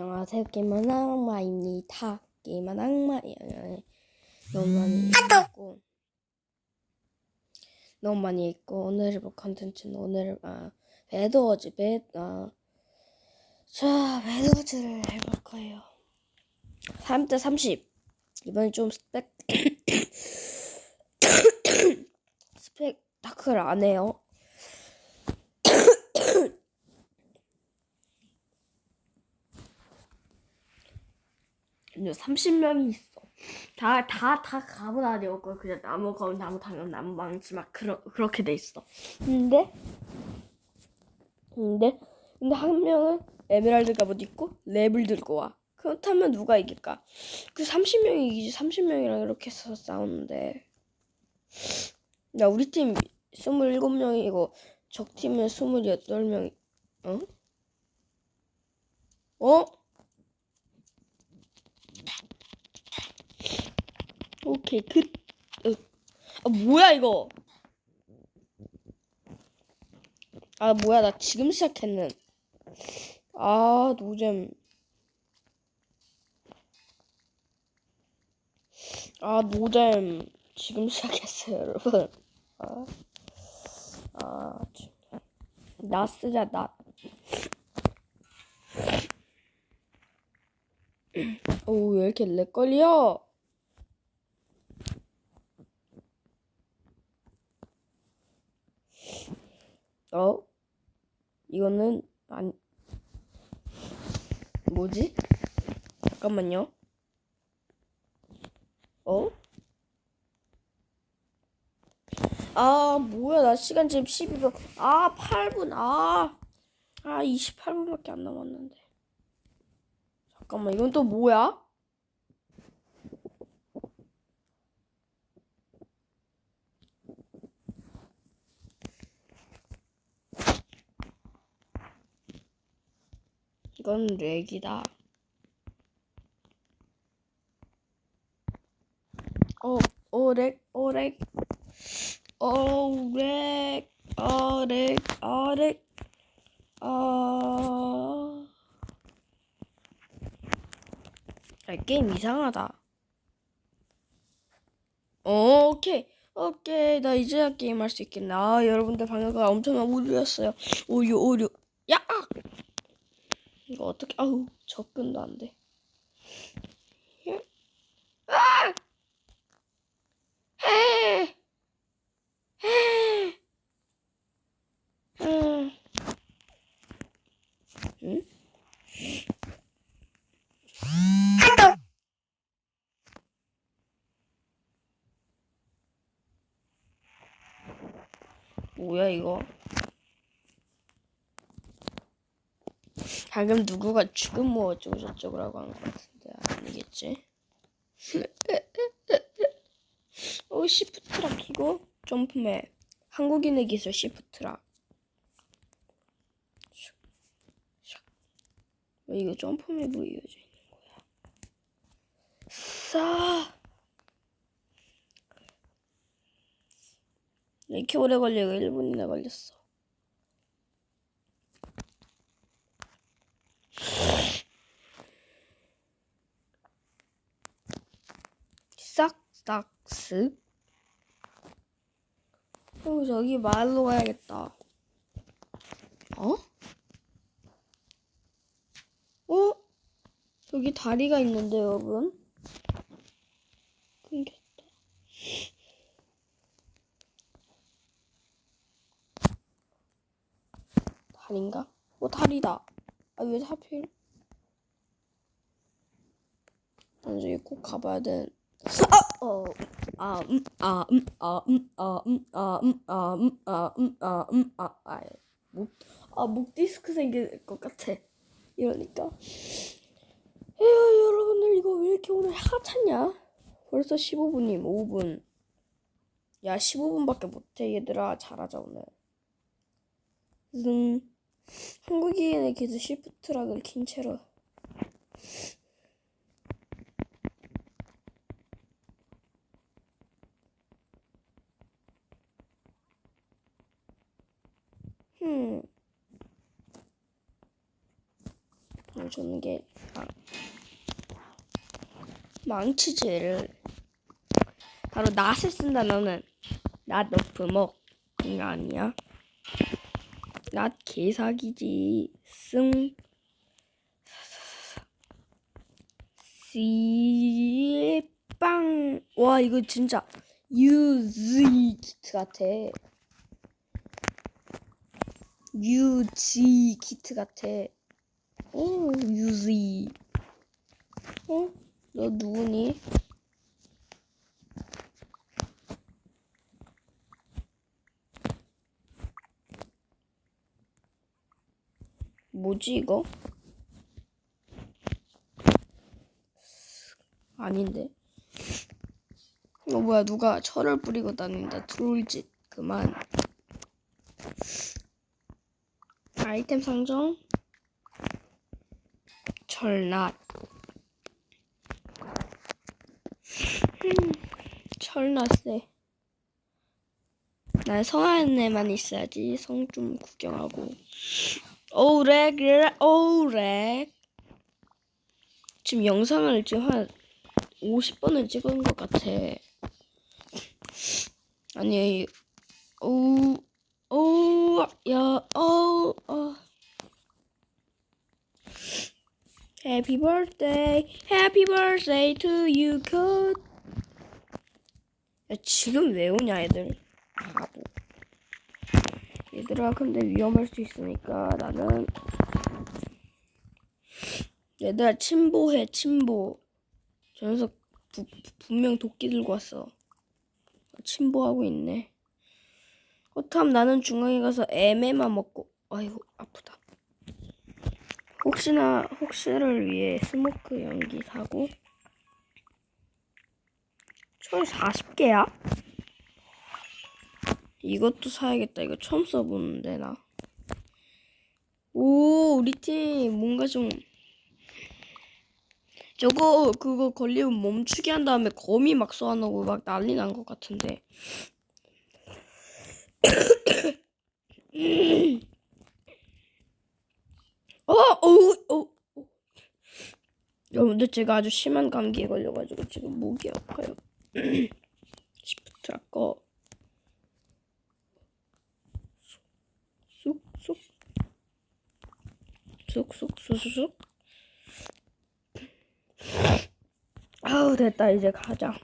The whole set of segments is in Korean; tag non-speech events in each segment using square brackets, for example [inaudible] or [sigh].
안녕하세요. 게임은 악마입니다. 게임은 악마예요. 너무 많이 있고 너무 많이 있고 오늘 해볼 컨텐츠는 오늘 아 배드워즈 배 아, 자 배드워즈를 해볼 거예요. 3대 30 이번엔 좀 스펙 [coughs] 스펙타클 안 해요. 근데 30명이 있어. 다, 다, 다 가문 아니었고, 그냥 나무 가면 나무 타면 나무 망치 막, 그러, 그렇게 돼 있어. 근데, 근데, 근데 한 명은 에메랄드 갑옷 입고 랩을 들고 와. 그렇다면 누가 이길까? 그 30명이 이기지, 30명이랑 이렇게 해서 싸우는데. 야, 우리 팀 27명이고, 적 팀은 28명이, 어? 어? 오케이 그 어. 아 뭐야 이거 아 뭐야 나 지금 시작했는 아 노잼 아 노잼 지금 시작했어요 여러분 아, 아 참. 나 쓰자 나 오, 왜 이렇게 렉 걸려? 어? 이거는 아니 뭐지? 잠깐만요. 어? 아 뭐야 나 시간 지금 12분 아 8분 아 아 28분밖에 안 남았는데 잠깐만 이건 또 뭐야? 이건 렉이다. 어, 어, 렉, 어, 렉. 어, 렉. 어, 렉, 어, 렉. 어. 야, 게임 이상하다. 어, 오케이. 오케이. 나 이제야 게임 할 수 있겠네. 아, 여러분들 방금가 엄청난 오류였어요. 오류, 오류. 야! 이거 어떻게 아우 접근도 안 돼. 아! 해! 뭐야 이거? 방금 누구가 죽음 뭐 어쩌고 저쩌고라고 한 것 같은데 아니겠지? [laughs] 오 시프트락 이거? 점프맨 한국인의 기술 시프트락 왜 이거 점프맵으로 이어져 있는 거야? 싸! 이렇게 오래 걸리고 1분이나 걸렸어 싹싹스 어 저기 마을로 가야겠다 어? 어? 여기 다리가 있는데 여러분 끊겼다 다리인가? 어 다리다 아 왜 하필 난 저기 꼭 가봐야 돼 아! 어. 아, 음, 아, 음, 아, 음, 아, 음, 아, 음, 아, 음, 아, 음, 아, 음, 아, 아, 목, 아, 목 디스크 생길 것 같아. 이러니까. 에휴, 여러분들, 이거 왜 이렇게 오늘 하찮냐? 벌써 15분임, 5분. 야, 15분밖에 못해, 얘들아. 잘하자, 오늘. 음, 한국인의 기술 시프트락을 킨 채로. 음. 주는 게 아, 망치질을 바로 낫을 쓴다 너는 낫 너프먹 그거 아니야 낫 개사기지. 승. 씨빵. 와 이거 진짜 유지 키트 같아. 유지 키트 같아. 오 유지. 어? 너 누구니? 뭐지 이거? 아닌데. 이거 뭐야 누가 철을 뿌리고 다닌다. 트롤짓 그만. 아이템 상점. 철낫. 음, 철낫세. 난 애만 있어야지. 성 좀 구경하고. 오우 렉, 렉, 오우 렉. 지금 영상을 지금 한 50번을 찍은 것 같아. 아니, 오우, 어. Happy birthday, happy birthday to you, good. 야, 지금 왜 오냐, 애들. 얘들아, 근데 위험할 수 있으니까 나는. 얘들아, 침보해, 침보. 저 녀석 부- 분명 도끼 들고 왔어. 침보하고 있네. 어탐 나는 중앙에 가서 애매만 먹고. 아이고, 아프다. 혹시나, 혹시를 위해 스모크 연기 사고. 철 40개야? 이것도 사야겠다. 이거 처음 써보는데, 나. 오, 우리 팀 뭔가 좀. 저거, 그거 걸리면 멈추게 한 다음에 거미 막 쏘아놓고 막 난리 난 것 같은데. 어, 어, 어, 어. 여러분들 제가 아주 심한 감기에 걸려가지고 지금 목이 아파요. [clears throat] 시프트 아까 쑥쑥 쑥쑥 쑥쑥 아우 됐다 이제 가자.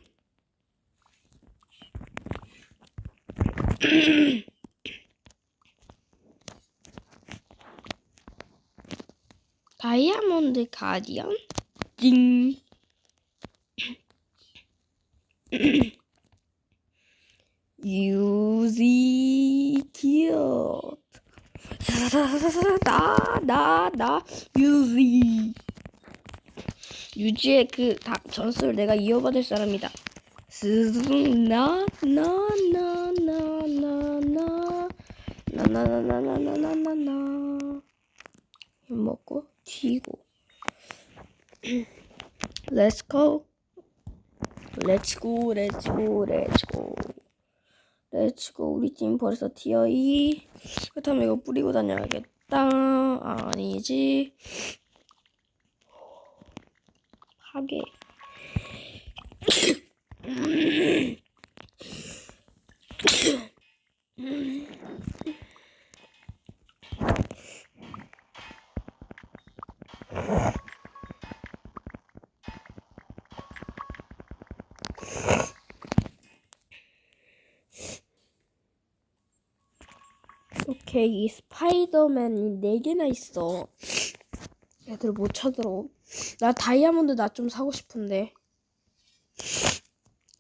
다이아몬드 가디언 띵 [clears throat] 유지 기엇 나나 나 유지 유지의 그 다, 전설을 내가 이어받을 사람이다 스승 나나나나나나나 나나나나나나나나 먹고 튀고 Let's go Let's go Go 우리 팀 벌써 티어 2 그렇다면 이거 뿌리고 다녀야겠다. 아니지. 파괴 오케이 이 스파이더맨이 4개나 있어. 애들 못 찾으러. 나 다이아몬드 나 좀 사고 싶은데.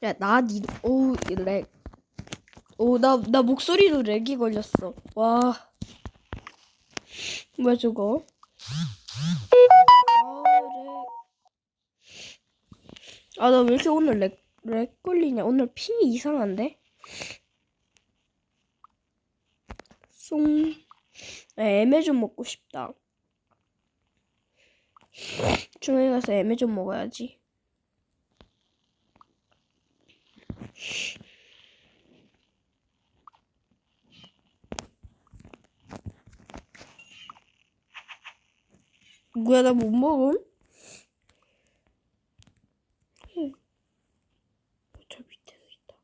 야 나 니 오우 렉. 오 나 나 목소리도 렉이 걸렸어. 와. 뭐야 저거? 아나 왜 이렇게 오늘 렉, 렉 걸리냐? 오늘 핑이 이상한데 송 애매 좀 먹고 싶다 중앙에 가서 애매 좀 먹어야지. 뭐야 나 못 먹음? 응. 저 밑에도 있다.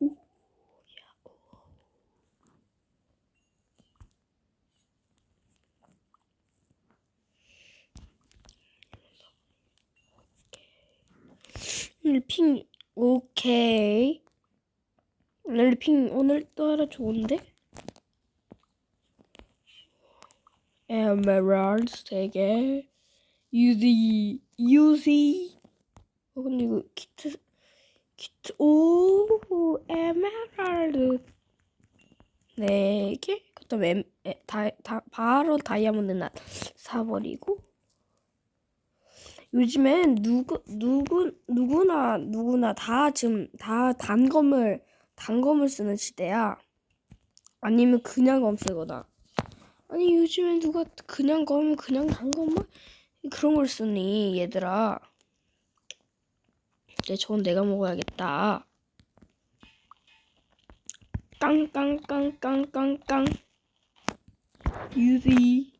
오, 야, 오. 오늘 핑 오케이. 오늘 핑 오늘 또 하나 좋은데? 에메랄드 세 개. 유지 유지. 어 근데 이거 키트 키트 오 에메랄드 네 개. 그다음에 에, 다, 다 바로 다이아몬드 나 사버리고. 요즘엔 누구 누구 누구나 누구나 다 지금 다 단검을 단검을 쓰는 시대야. 아니면 그냥 검 쓰거나. 아니 요즘엔 누가 그냥 검 그냥 단검만 그런 걸 쓰니 얘들아. 이제 저건 내가 먹어야겠다. 깡깡깡깡깡깡 유지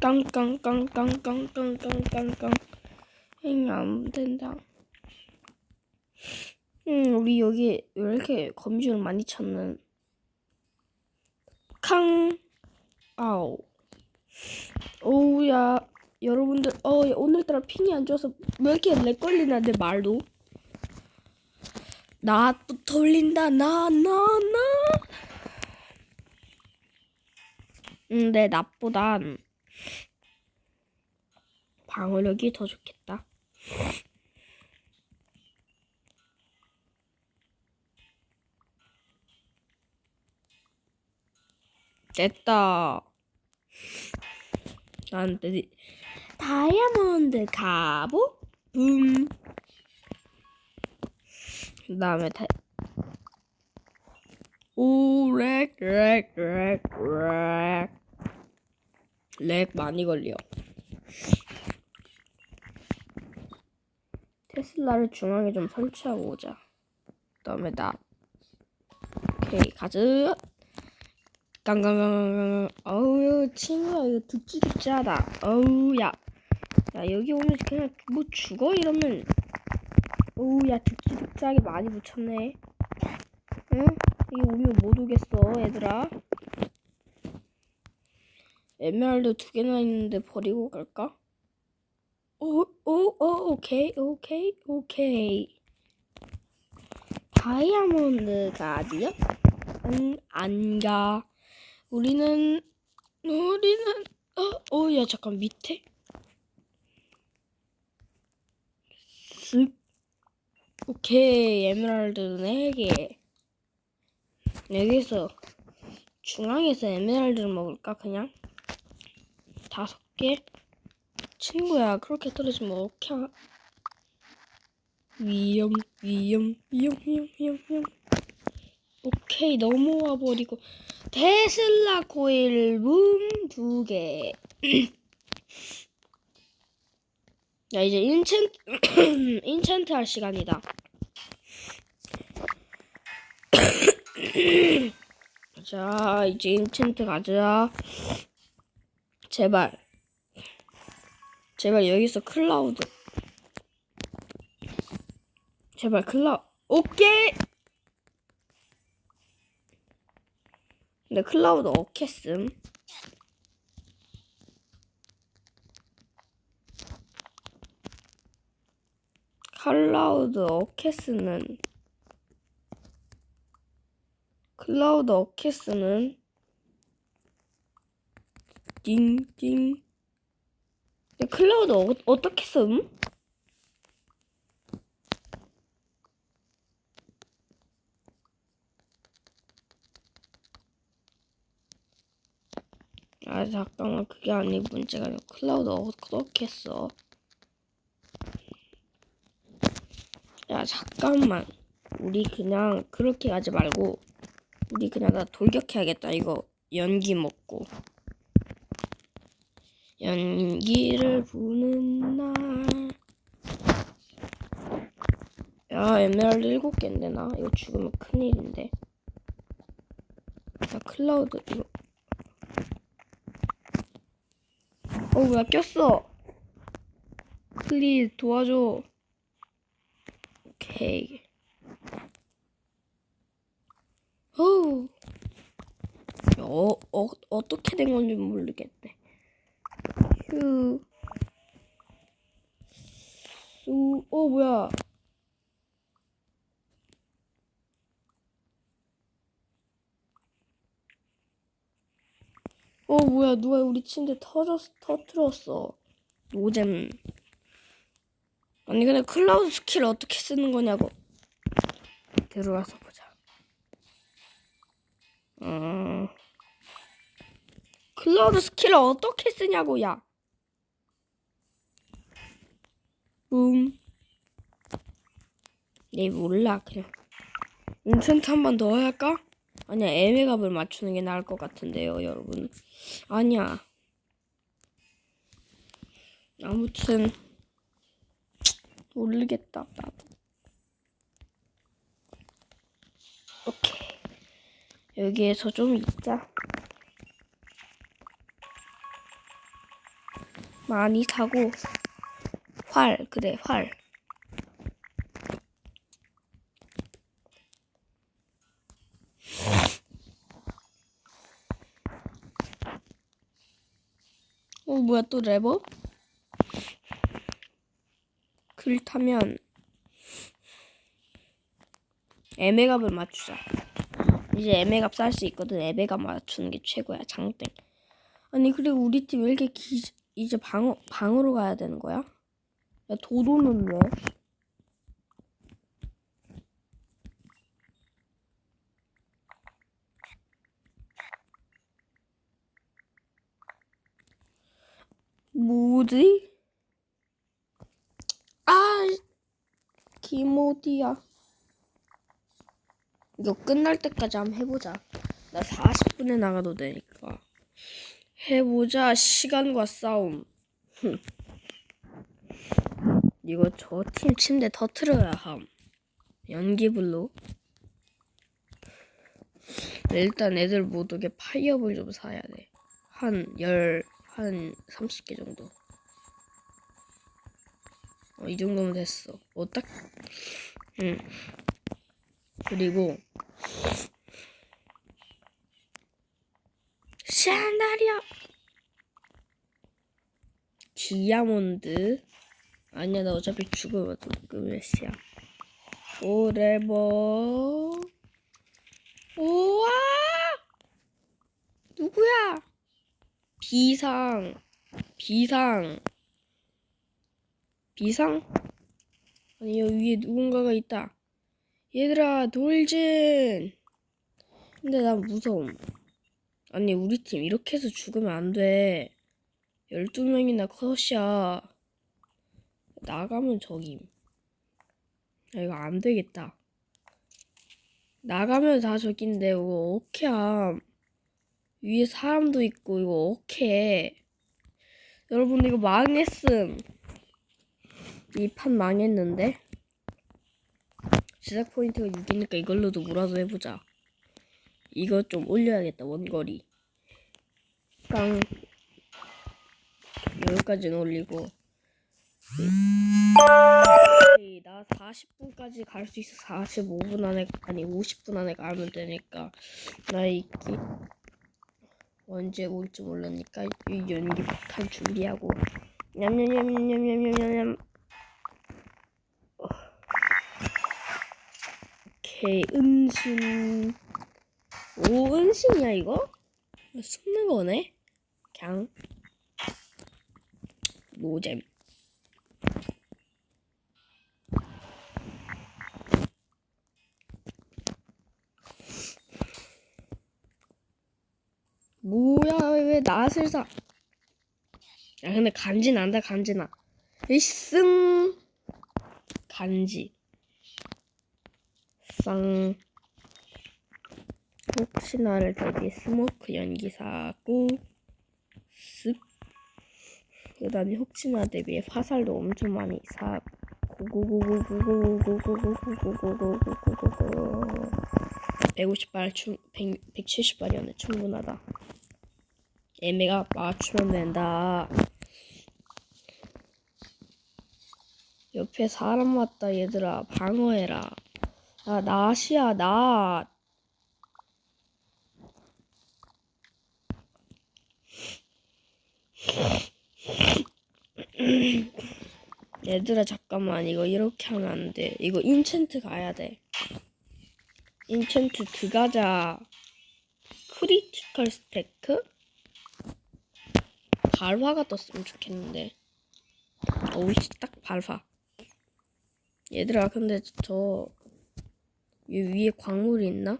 깡깡깡깡깡깡깡깡깡 응, 안 된다. 응, 우리 여기 왜 이렇게 거미줄을 많이 찾는? 캉, 아우. 오우야, 여러분들, 어, 오늘따라 핑이 안 좋아서 왜 이렇게 렉 걸리나, 내 말도? 나부터 올린다, 나, 나, 나. 응, 내 낫보단 방어력이 더 좋겠다. 됐다. 나한테 다이아몬드 가보 붐. 그다음에 다. 오렉 렉 렉 렉. 렉 많이 걸려. 테슬라를 중앙에 좀 설치하고 오자. 그 다음에 나. 오케이 가즈. 깡깡깡깡깡. 어우 친구야 이거 듣지 듣지 하다. 어우 야. 야 여기 오면 그냥 뭐 죽어 이러면. 어우 야 듣지 듣지 하게 많이 붙였네. 응? 여기 오면 못 오겠어 얘들아. 에메랄드 두 개나 있는데 버리고 갈까? 오, 오, 오, 오케이, 오케이, 오케이. 다이아몬드가 어디요? 응, 안 가. 우리는, 우리는, 어, 어, 야, 잠깐, 밑에? 쓱. 오케이, 에메랄드 4개. 여기서, 중앙에서 에메랄드를 먹을까, 그냥? 다섯 개? 친구야, 그렇게 떨어지면 어떡해. 위험, 위험, 위험, 위험, 위험, 위험. 오케이, 넘어와 버리고. 테슬라 코일 룸두 개. [clears throat] 야, 이제 인챈트, 인챈트 할 시간이다. [clears throat] 자, 이제 인챈트 가자. 제발. 제발 여기서 클라우드. 제발 클라우. 오케이. 근데 클라우드 어캐슴. 클라우드 어캐스는 클라우드 어캐스는 띵띵 클라우드 어, 어떻게 씀? 아 잠깐만 그게 아니 문제가 아니고 클라우드 어떻게 써? 야 잠깐만 우리 그냥 그렇게 가지 말고 우리 그냥 나 돌격해야겠다 이거 연기 먹고 연기를 부는 날. 야 에메랄드 일곱 개인데 나? 이거 죽으면 큰일인데. 나 클라우드 이거. 어 뭐야 꼈어. 플리즈 도와줘. 오케이. 어우 야, 어, 어, 어떻게 된 건지 모르겠네 휴 수, 어 뭐야? 어 뭐야? 누가 우리 침대 터졌 터트렸어. 노잼. 아니 근데 클라우드 스킬 어떻게 쓰는 거냐고. 들어가서 보자. 음. 클라우드 스킬을 어떻게 쓰냐고 야 붐. 네 몰라 그냥. 인챈트 한 번 더 할까? 아니야 애매값을 맞추는 게 나을 것 같은데요 여러분. 아니야. 아무튼 모르겠다 나도. 오케이. 여기에서 좀 있자. 많이 사고 활 그래 활 어 뭐야 또 레버? 글 타면 애매값을 맞추자. 이제 애매값 쌀수 있거든. 애매값 맞추는 게 최고야. 장땡. 아니 그리고 우리 팀 왜 이렇게 기, 이제 방 방으로 가야 되는 거야? 야 도도는 왜? 뭐지? 아, 기모디야. 이거 끝날 때까지 한번 해보자. 나 40분에 나가도 되니까. 해보자. 시간과 싸움. 흠. 이거 저 팀 침대 터트려야 함. 연기불로. 일단 애들 못 오게 파이어볼 좀 사야 돼. 한 열, 한 30개 정도. 어, 이 정도면 됐어. 어, 딱, 응. 그리고, 샤나리아! 디아몬드. 아니야, 나 어차피 죽으면 끝이야. 포레버. 우와! 누구야? 비상. 비상. 비상? 아니 여기 위에 누군가가 있다. 얘들아 돌진. 근데 난 무서움. 아니 우리 팀 이렇게 해서 죽으면 안 돼. 12명이나 컷이야. 나가면 저김. 야, 이거 안 되겠다. 나가면 다 저긴데 이거 어케함. 위에 사람도 있고 이거 어케. 여러분 이거 망했음. 이 판 망했는데 시작 포인트가 6이니까 이걸로도 뭐라도 해보자 이거 좀 올려야겠다 원거리 깡 여기까지는 올리고 음. 나 40분까지 갈 수 있어. 45분 안에 아니 50분 안에 가면 되니까. 나 있기 언제 올지 몰라니까 이 연기 폭탄 준비하고. 냠냠냠냠냠냠냠 오케이. 은신. 오 은신이야 이거? 숨는 거네? 그냥 노잼. 앞에 낫을 사. 야, 근데 간지 난다, 간지 나. 이승 간지. 쌍. 혹시 나를 저기 스모크 연기 사고, 쓱. 그 다음에 혹시나 대비해 화살도 엄청 많이 사. 고고고고고고고고고고고고고고고고고 150발 충 100, 170발이면 충분하다. 애매가 맞추면 된다. 옆에 사람 왔다 얘들아 방어해라. 아 낫이야 낫. 얘들아 잠깐만 이거 이렇게 하면 안 돼. 이거 인챈트 가야 돼. 인챈트 드가자 크리티컬 스테크 발화가 떴으면 좋겠는데. 오이씨 딱 발화. 얘들아 근데 저이 위에 광물이 있나?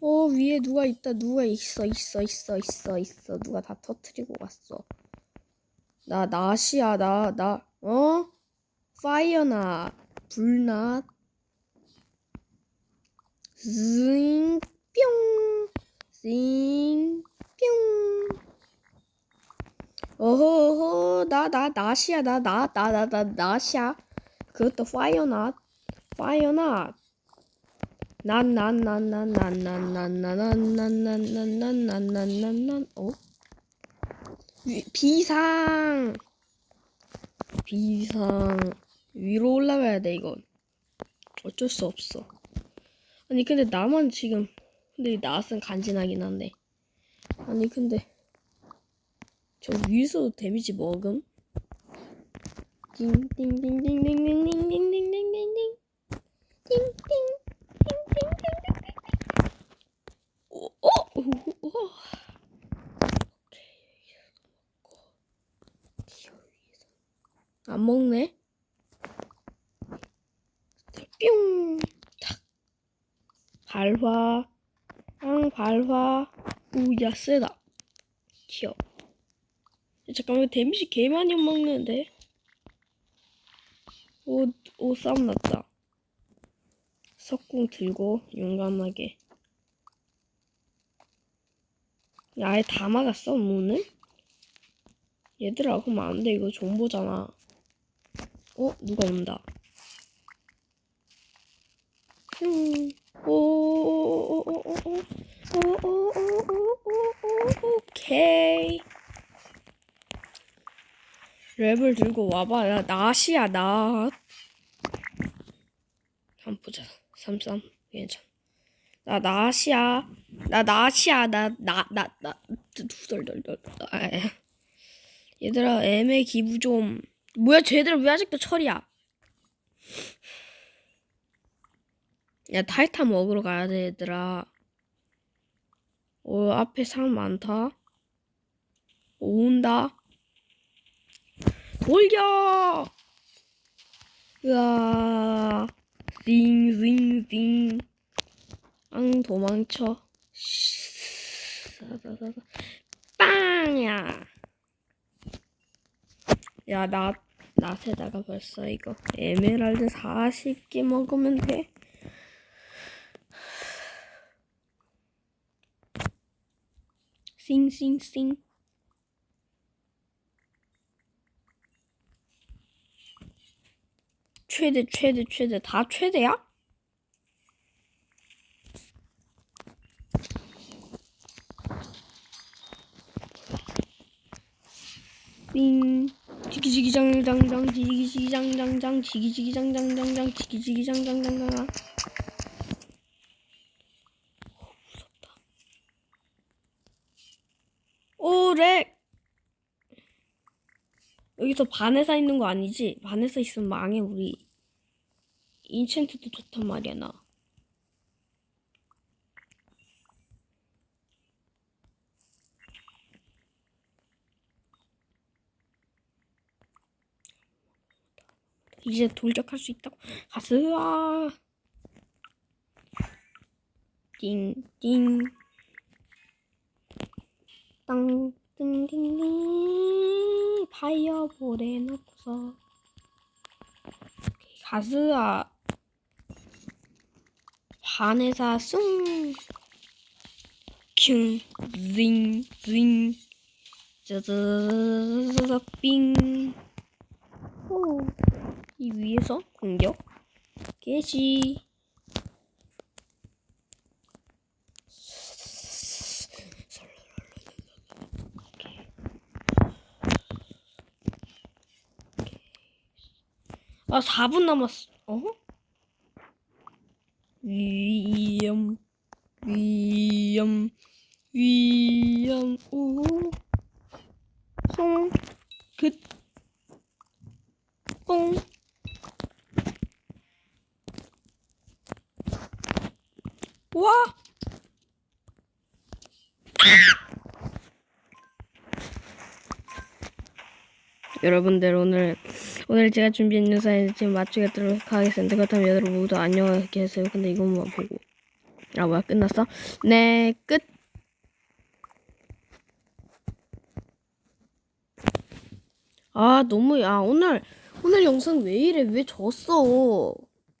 어 위에 누가 있다 누가 있어 있어 있어 있어 있어 누가 다 터트리고 갔어. 나 낫이야 나 나 어? 파이어낫 불낫 징 뿅! 징 뿅! 어허허 나나 낫이야 나 나 나 나나 낫이야 그것도 파이어낫 파이어낫 난 난 난 난 난 난 난 난 난 난 난 난 난난 어? 위- 비상 비상 위로 올라가야 돼 이건 어쩔 수 없어 아니 근데 나만 지금 근데 이 낫은 간지나긴 한데 아니 근데 저 위에서도 데미지 먹음 띵띵띵띵띵띵띵띵띵띵띵띵 띵띵 오, 오, 오, 오. 안 먹네. 뿅. 탁. 발화. 앙 발화. 우야 세다. 튀어. 잠깐만 데미지 개 많이 먹는데. 오, 오 싸움 났다. 석궁 들고 용감하게. 야, 아예 다 막았어 문을? 얘들아 그러면 안돼 이거 정보잖아. 어 누가 온다. 음. 오오오오오오오오오오오오 오케이. 랩을 들고 와봐. 나 낫이야 낫. 한번 보자. 삼삼 괜찮. 나 낫이야. 나 낫이야. 나 나 나 나 두덜덜덜. 아, 얘들아 애매 기부 좀. 뭐야 쟤들 왜 아직도 철이야? 야 타이탄 먹으러 가야 돼 얘들아. 어 앞에 사람 많다. 온다. 돌려. 으아. 징징징. 앙 도망쳐. 빵야. 야, 나, 낫에다가 벌써 이거 에메랄드 40개 먹으면 돼. 싱싱싱. 최대, 최대, 최대. 다 최대야? 띵. 지기지기장장장 지기지기장장장 지기지기장장장장 지기지기장장장장 오렉 여기서 반에서 있는 거 아니지? 반에서 있으면 망해 우리 인챈트도 좋단 말이야 나. 이제 돌격할 수 있다고? 가스아. 띵띵. 땅 띵띵띵. 파이어볼 해놓고서. 가스아 반에사 숭 킹, 징, 징, 짜자자자자, 빙. 오. 이 위에서 공격 개시 아 4분 남았어 어? 위험 위험 위험 오송긋 뽕 와! 여러분들 오늘 오늘 제가 준비한 영상을 지금 마치도록 하겠습니다. 그렇다면 여러분 모두 안녕히 계세요. 근데 이것만 보고 아 뭐야 끝났어? 네 끝. 아 너무 아 오늘 오늘 영상 왜 이래 왜 졌어?